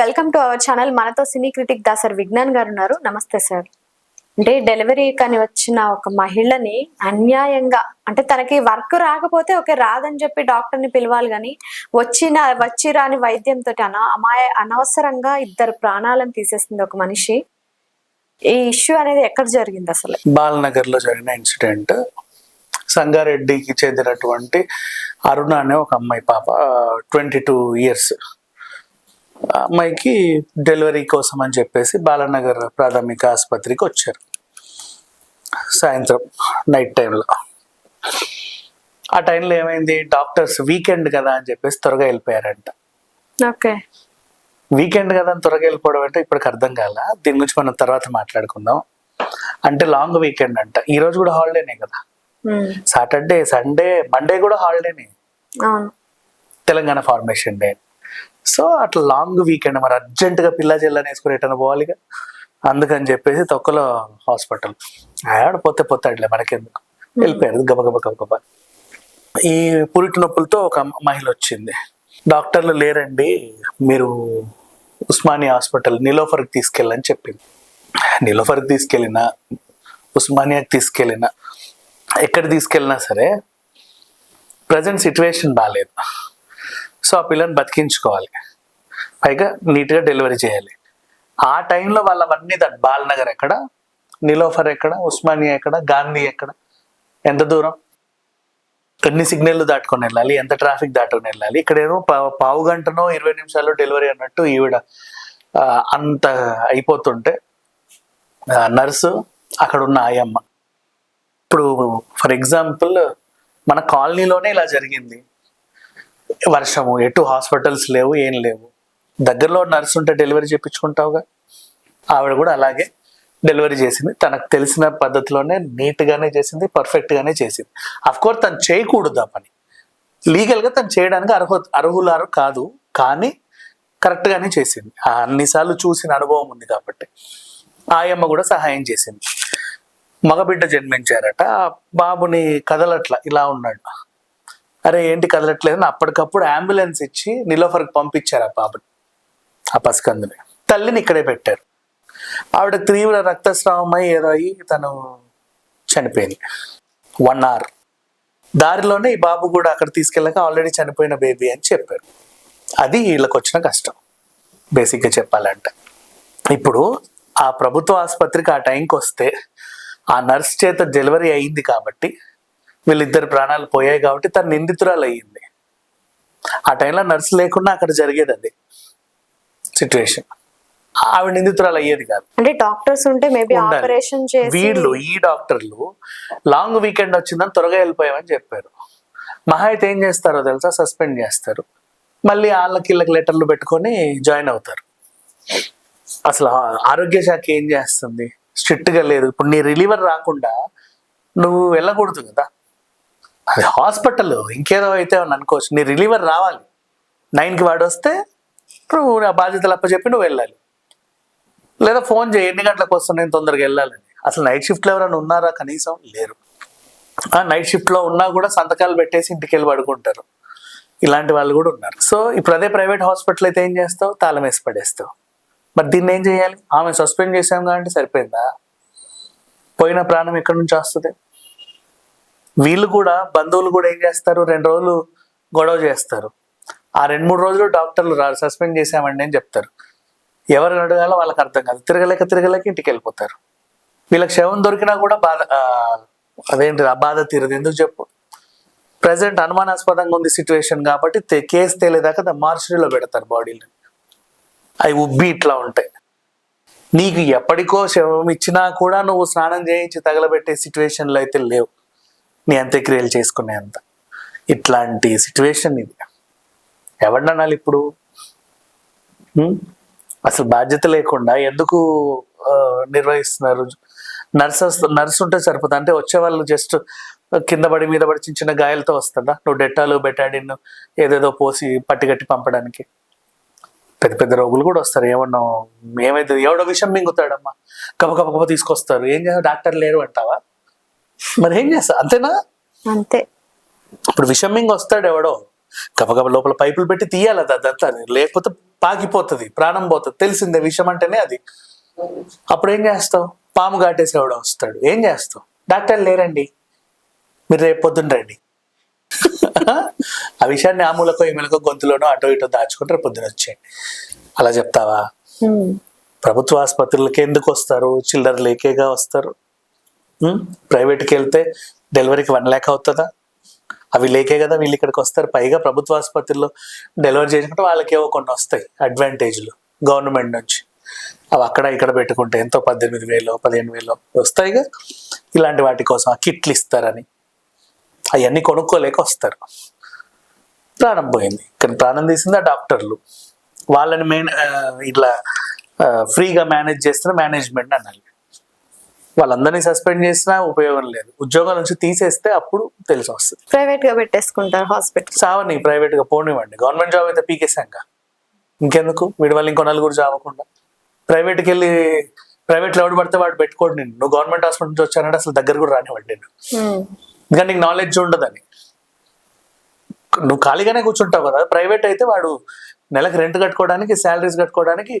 Welcome to our channel. మనతో సినీ critic Dasari Vignan గారు ఉన్నారు. నమస్తే సార్. అంటే డెలివరీ కానీ వచ్చిన ఒక మహిళని అన్యాయంగా అంటే తనకి వర్క్ రాకపోతే ఓకే రాదని చెప్పి డాక్టర్ని పిలవాలి కానీ వచ్చిన వచ్చి రాని వైద్యంతో అన అమాయ అనవసరంగా ఇద్దరు ప్రాణాలను తీసేస్తుంది ఒక మనిషి. ఈ ఇష్యూ అనేది ఎక్కడ జరిగింది అసలు? బాలనగర్లో జరిగిన ఇన్సిడెంట్. సంగారెడ్డికి చెందినటువంటి అరుణ అనే ఒక అమ్మాయి పాప ట్వంటీ టూ ఇయర్స్ అమ్మాయికి డెలివరీ కోసం అని చెప్పేసి బాలనగర్ ప్రాథమిక ఆసుపత్రికి వచ్చారు. సాయంత్రం నైట్ టైంలో. ఆ టైంలో ఏమైంది? డాక్టర్స్ వీకెండ్ కదా అని చెప్పేసి త్వరగా వెళ్ళిపోయారంట. ఓకే. వీకెండ్ కదా అని త్వరగా వెళ్ళిపోవడం అంటే ఇప్పటికి అర్థం కాల? దీని గురించి మనం తర్వాత మాట్లాడుకుందాం. అంటే లాంగ్ వీకెండ్ అంట. ఈ రోజు కూడా హాలిడేనే కదా? సాటర్డే సండే మండే కూడా హాలిడేనే? Telangana formation day. సో అట్లా లాంగ్ వీకెండ్ మరి అర్జెంట్గా పిల్ల జిల్లాని వేసుకుని ఎటన్నా పోవాలిగా. అందుకని చెప్పేసి తొక్కలో హాస్పిటల్. ఆడ పోతే పోతాడులే మనకెందుకు? వెళ్ళిపోయారు. గబగబ గబగబ ఈ పురిటి నొప్పులతో ఒక మహిళ వచ్చింది. డాక్టర్లు లేరండి. మీరు ఉస్మానియా హాస్పిటల్ నిలోఫర్కి తీసుకెళ్ళని చెప్పింది. నిలోఫర్కి తీసుకెళ్ళినా ఉస్మానియాకి తీసుకెళ్ళినా ఎక్కడ తీసుకెళ్ళినా సరే ప్రజెంట్ సిచ్యువేషన్ బాగాలేదు సో ఆ పిల్లని బతికించుకోవాలి. పైగా నీట్గా డెలివరీ చేయాలి. ఆ టైంలో వాళ్ళవన్నీ దట్ బాలనగర్ ఎక్కడ? నిలోఫర్ ఎక్కడ? ఉస్మానియా ఎక్కడ? గాంధీ ఎక్కడ? ఎంత దూరం? ఎన్ని సిగ్నల్ దాటుకొని వెళ్ళాలి? ఎంత ట్రాఫిక్ దాటుకొని వెళ్ళాలి? ఇక్కడ ఏమో పావు గంటనో ఇరవై నిమిషాల్లో డెలివరీ అన్నట్టు ఈవిడ అంత అయిపోతుంటే నర్సు అక్కడ ఉన్న ఆయమ్మ. ఇప్పుడు ఫర్ ఎగ్జాంపుల్ మన కాలనీలోనే ఇలా జరిగింది. వర్షము ఎటు హాస్పిటల్స్ లేవు ఏం లేవు. దగ్గరలో నర్స్ ఉంటే డెలివరీ చేయించుకుంటావుగా ఆవిడ కూడా అలాగే డెలివరీ చేసింది. తనకు తెలిసిన పద్ధతిలోనే నీట్గానే చేసింది పర్ఫెక్ట్గానే చేసింది. అఫ్ కోర్స్ తను చేయకూడదు ఆ పని. లీగల్గా తను చేయడానికి అర్హు అర్హులారు కాదు కానీ కరెక్ట్గానే చేసింది. ఆ అన్నిసార్లు చూసిన అనుభవం ఉంది కాబట్టి. ఆయమ్మ కూడా సహాయం చేసింది. మగబిడ్డ జన్మించారట. బాబుని కదలట్ల ఇలా ఉన్నాడు. అరే ఏంటి కదలట్లేదని అప్పటికప్పుడు అంబులెన్స్ ఇచ్చి నిలోఫర్కి పంపించారు ఆ పాపని ఆ పసికందుని. తల్లిని ఇక్కడే పెట్టారు. ఆవిడ తీవ్ర రక్తస్రావమై ఏదో అయ్యి తను చనిపోయింది. వన్ అవర్ దారిలోనే ఈ బాబు కూడా అక్కడ తీసుకెళ్ళాక ఆల్రెడీ చనిపోయిన బేబీ అని చెప్పారు. అది వీళ్ళకి వచ్చిన కష్టం. బేసిక్గా చెప్పాలంటే. ఇప్పుడు ఆ ప్రభుత్వ ఆసుపత్రికి ఆ టైంకి వస్తే ఆ నర్స్ చేత డెలివరీ అయింది కాబట్టి వీళ్ళిద్దరు ప్రాణాలు పోయాయి కాబట్టి తను నిందితురాలు అయ్యింది ఆ టైంలో నర్స్ లేకుండా అక్కడ జరిగేది అది సిచ్యువేషన్. ఆవిడ నిందితురాలు అయ్యేది కాదు. అంటే డాక్టర్స్ ఉంటే మేబీ. ఆపరేషన్ చేసి వీళ్ళు ఈ డాక్టర్లు లాంగ్ వీకెండ్ వచ్చిందని త్వరగా వెళ్ళిపోయామని చెప్పారు. మహా అయితే ఏం చేస్తారో తెలుసా? సస్పెండ్ చేస్తారు. మళ్ళీ వాళ్ళకి వీళ్ళకి లెటర్లు పెట్టుకొని జాయిన్ అవుతారు. అసలు ఆరోగ్య శాఖ ఏం చేస్తుంది? స్ట్రిక్ట్గా లేదు. ఇప్పుడు నీ రిలీవర్ రాకుండా నువ్వు వెళ్ళకూడదు కదా. అది హాస్పిటల్ ఇంకేదో అయితే అనుకోవచ్చు. నీ రిలీవర్ రావాలి. నైన్కి వాడు వస్తే ఇప్పుడు నా బాధ్యతలు అప్పచెప్పి నువ్వు వెళ్ళాలి. లేదా ఫోన్ చేయి ఎన్ని గంటలకు వస్తాను నేను తొందరగా వెళ్ళాలని. అసలు నైట్ షిఫ్ట్లో ఎవరైనా ఉన్నారా? కనీసం లేరు. ఆ నైట్ షిఫ్ట్లో ఉన్నా కూడా సంతకాలు పెట్టేసి ఇంటికి వెళ్ళి పడుకుంటారు. ఇలాంటి వాళ్ళు కూడా ఉన్నారు. సో ఇప్పుడు అదే ప్రైవేట్ హాస్పిటల్ అయితే ఏం చేస్తావు? తాళం వేసి పడేస్తావు. మరి దీన్ని ఏం చేయాలి? ఆమె సస్పెండ్ చేసాం కాబట్టి సరిపోయిందా? పోయిన ప్రాణం ఎక్కడి నుంచి వస్తుంది? వీళ్ళు కూడా బంధువులు కూడా ఏం చేస్తారు? రెండు రోజులు గొడవ చేస్తారు. ఆ రెండు మూడు రోజులు డాక్టర్లు రారు సస్పెండ్ చేసామండి అని చెప్తారు. ఎవరిని అడగాలో వాళ్ళకి అర్థం కాదు. తిరగలేక తిరగలేక ఇంటికి వెళ్ళిపోతారు. వీళ్ళకి శవం దొరికినా కూడా బాధ అదేంటి ఆ బాధ తీరదు. ఎందుకు చెప్పు? ప్రజెంట్ అనుమానాస్పదంగా ఉంది సిచ్యువేషన్ కాబట్టి కేసు తేలేదాకా మార్చరీలో పెడతారు బాడీని. అవి ఉబ్బి ఇట్లా ఉంటాయి నీకు ఎప్పటికో శవం ఇచ్చినా కూడా నువ్వు స్నానం చేయించి తగలబెట్టే సిచ్యువేషన్లు అయితే లేవు. నీ అంత్యక్రియలు చేసుకునే అంత ఇట్లాంటి సిచ్యువేషన్ ఇది. ఎవరిని అనాలి ఇప్పుడు అసలు బాధ్యత లేకుండా ఎందుకు నిర్వహిస్తున్నారు? నర్సెస్ నర్స్ ఉంటే సరిపోతుంది అంటే వచ్చే వాళ్ళు జస్ట్ కింద పడి మీద పడి చిన్న చిన్న గాయాలతో వస్తుందా నువ్వు డెట్టాలు బెటాడిన్ ఏదేదో పోసి పట్టిగట్టి పంపడానికి. పెద్ద పెద్ద రోగులు కూడా వస్తారు. ఏమన్నా ఏమైతే ఎవడో విషయం మింగుతాడమ్మా. కప్ప కప్ప తీసుకొస్తారు. ఏం డాక్టర్ లేరు అంటావా? మరి ఏం చేస్తా? అంతేనా? అంతే. ఇప్పుడు విషం మింగి వస్తాడు ఎవడో. గబగబ లోపల పైపులు పెట్టి తీయాలి అది అదంతా లేకపోతే పాకిపోతుంది ప్రాణం పోతుంది. తెలిసిందే విషయం అంటేనే అది. అప్పుడు ఏం చేస్తావు? పాము కాటేసేవాడు వస్తాడు. ఏం చేస్తావు? డాక్టర్ లేరండి. మీరు రేపు పొద్దున్న రండి. ఆ విషయాన్ని ఆమూలకో ఈమెలకో గొంతులోనో అటో ఇటో దాచుకుంటారు పొద్దున వచ్చేయండి. అలా చెప్తావా. ప్రభుత్వ ఆసుపత్రులకి ఎందుకు వస్తారు? చిల్లర లేకేగా వస్తారు? ప్రైవేట్కి వెళ్తే డెలివరీకి వన్ ల్యాక్ అవుతుందా? అవి లేకే కదా వీళ్ళు ఇక్కడికి వస్తారు. పైగా ప్రభుత్వ ఆసుపత్రిలో డెలివరీ చేసుకుంటే వాళ్ళకి ఏవో కొన్ని వస్తాయి అడ్వాంటేజ్లు గవర్నమెంట్ నుంచి. అవి అక్కడ ఇక్కడ పెట్టుకుంటే ఎంతో పద్దెనిమిది వేలు పదిహేను వేలు వస్తాయిగా ఇలాంటి వాటి కోసం ఆ కిట్లు ఇస్తారని. అవన్నీ కొనుక్కోలేక వస్తారు. ప్రాణం పోయింది. కానీ ప్రాణం తీసింది ఆ డాక్టర్లు. వాళ్ళని మెయిన్ ఇట్లా ఫ్రీగా మేనేజ్ చేస్తున్న మేనేజ్మెంట్ అనాలి. వాళ్ళందరినీ సస్పెండ్ చేసినా ఉపయోగం లేదు. ఉద్యోగం నుంచి తీసేస్తే అప్పుడు తెలిసి వస్తుంది. ప్రైవేట్గా పెట్టేసుకుంటారు హాస్పిటల్. సావని ప్రైవేట్గా పోనివ్వండి. గవర్నమెంట్ జాబ్ అయితే పీకేశాక ఇంకెందుకు? వీడి వల్ల ఇంకో నలుగురు చావకుండా ప్రైవేట్కి వెళ్ళి ప్రైవేట్లో ఎవడు పడితే వాడు పెట్టుకోడు నేను నువ్వు గవర్నమెంట్ హాస్పిటల్ నుంచి వచ్చానంటే అసలు దగ్గర కూడా రానివ్వండి నేను ఇంకా నీకు నాలెడ్జ్ ఉండదని. నువ్వు ఖాళీగానే కూర్చుంటావు కదా. ప్రైవేట్ అయితే వాడు నెలకు రెంట్ కట్టుకోవడానికి శాలరీస్ కట్టుకోవడానికి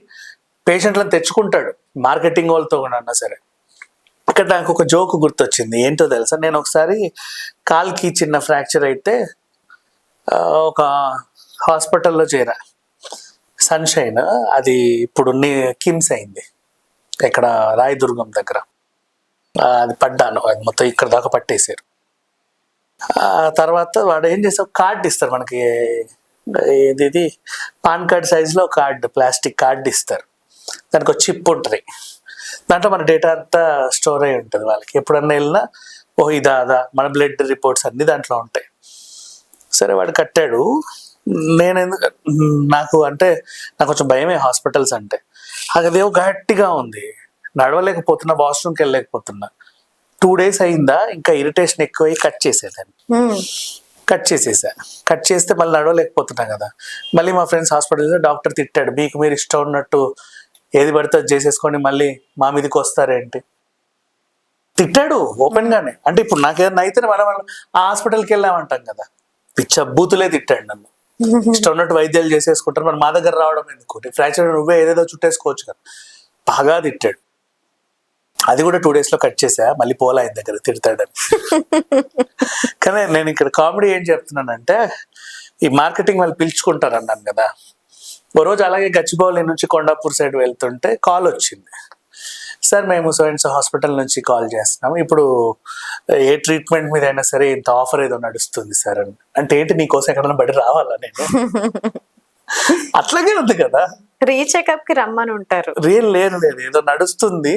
పేషెంట్లను తెచ్చుకుంటాడు. మార్కెటింగ్ వాళ్ళతో కూడా అన్నా సరే. ఇక్కడ నాకు ఒక జోక్ గుర్తొచ్చింది. ఏంటో తెలుసా? నేను ఒకసారి కాల్కి చిన్న ఫ్రాక్చర్ అయితే ఒక హాస్పిటల్లో చేరా. సన్షైన్ అది ఇప్పుడు కిమ్స్ అయింది. ఇక్కడ రాయదుర్గం దగ్గర. అది పడ్డాను. అది మొత్తం ఇక్కడ దాకా పట్టేశారు. తర్వాత వాడు ఏం చేస్తావు కార్డు ఇస్తారు మనకి. ఇది ఇది? పాన్ కార్డ్ సైజులో కార్డు ప్లాస్టిక్ కార్డు ఇస్తారు. దానికి ఒక చిప్ ఉంటుంది. దాంట్లో మన డేటా అంతా స్టోర్ అయి ఉంటుంది వాళ్ళకి. ఎప్పుడన్నా వెళ్ళినా ఓ ఇదా అదా మన బ్లడ్ రిపోర్ట్స్ అన్ని దాంట్లో ఉంటాయి. సరే వాడు కట్టాడు. నేను ఎందుకు నాకు అంటే నాకు కొంచెం భయమే హాస్పిటల్స్ అంటే. అదేవో గట్టిగా ఉంది. నడవలేకపోతున్నా వాష్రూమ్కి వెళ్ళలేకపోతున్నా. టూ డేస్ అయిందా ఇంకా ఇరిటేషన్ ఎక్కువై కట్ చేసేదాన్ని. కట్ చేసేసా. కట్ చేస్తే మళ్ళీ నడవలేకపోతున్నా కదా. మళ్ళీ మా ఫ్రెండ్స్ హాస్పిటల్లో డాక్టర్ తిట్టాడు. మీకు మీరు ఇష్టం ఉన్నట్టు ఏది పడితే అది చేసేసుకొని మళ్ళీ మా మీదకి వస్తారేంటి? తిట్టాడు ఓపెన్ గానే అంటే ఇప్పుడు నాకేదైనా అయితే మనం ఆ హాస్పిటల్కి వెళ్ళామంటాం కదా. పిచ్చ బూతులే తిట్టాడు నన్ను. ఇష్టం ఉన్నట్టు వైద్యాలు చేసేసుకుంటారు. మరి మా దగ్గర రావడం ఎందుకు? ఫ్రాక్చర్ నువ్వే ఏదేదో చుట్టేసుకోవచ్చు కదా. బాగా తిట్టాడు. అది కూడా టూ డేస్లో కట్ చేసా మళ్ళీ పోలా ఆయన దగ్గర తిడతాడని. కానీ నేను ఇక్కడ కామెడీ ఏం చెప్తున్నానంటే ఈ మార్కెటింగ్ వాళ్ళు పిలుచుకుంటారు అన్నాను కదా. ఓ రోజు అలాగే గచ్చిబౌలి నుంచి కొండాపూర్ సైడ్ వెళ్తుంటే కాల్ వచ్చింది. సార్ మేము సో అండ్ సో హాస్పిటల్ నుంచి కాల్ చేస్తున్నాం. ఇప్పుడు ఏ ట్రీట్మెంట్ మీద అయినా సరే ఇంత ఆఫర్ ఏదో నడుస్తుంది సార్ అని. అంటే ఏంటి నీకోసం ఎక్కడైనా బడి రావాలా నేను? అట్లాగే ఉంది కదా. రీచెకప్కి రమ్మని ఉంటారు. రియల్ లేదు లేదు. ఏదో నడుస్తుంది.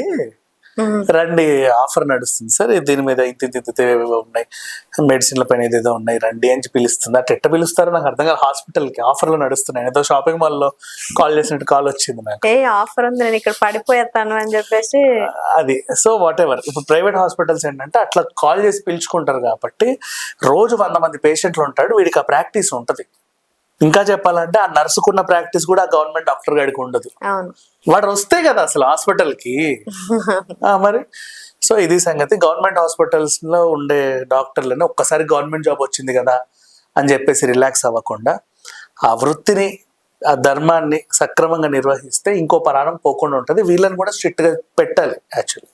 రండి ఆఫర్ నడుస్తుంది సార్. దీని మీద ఇంత ఇంత ఉన్నాయి. మెడిసిన్ల పైన ఏదేదో ఉన్నాయి. రండి అని పిలుస్తుంది. అట్ట ఎట్ట పిలుస్తారో నాకు అర్థం కాదు. హాస్పిటల్కి ఆఫర్లు నడుస్తున్నాయి. ఏదో షాపింగ్ మాల్లో కాల్ చేసినట్టు కాల్ వచ్చింది నాకు. ఏ ఆఫర్ ఉంది. నేను ఇక్కడ పడిపోయేస్తాను అని చెప్పేసి. అది సో వాట్ ఎవర్ ఇప్పుడు ప్రైవేట్ హాస్పిటల్స్ ఏంటంటే అట్లా కాల్ చేసి పిలుచుకుంటారు కాబట్టి రోజు వంద మంది పేషెంట్లు ఉంటాడు. వీడికి ఆ ప్రాక్టీస్ ఉంటది. ఇంకా చెప్పాలంటే ఆ నర్సుకున్న ప్రాక్టీస్ కూడా ఆ గవర్నమెంట్ డాక్టర్ గారికి ఉండదు. వాడు వస్తే కదా అసలు హాస్పిటల్కి. ఆ, మరి? సో ఇది సంగతి. గవర్నమెంట్ హాస్పిటల్స్లో ఉండే డాక్టర్లని ఒక్కసారి గవర్నమెంట్ జాబ్ వచ్చింది కదా అని చెప్పేసి రిలాక్స్ అవ్వకుండా ఆ వృత్తిని ఆ ధర్మాన్ని సక్రమంగా నిర్వహిస్తే ఇంకో ప్రాణం పోకుండా ఉంటుంది. వీళ్ళని కూడా స్ట్రిక్ట్గా పెట్టాలి యాక్చువల్లీ.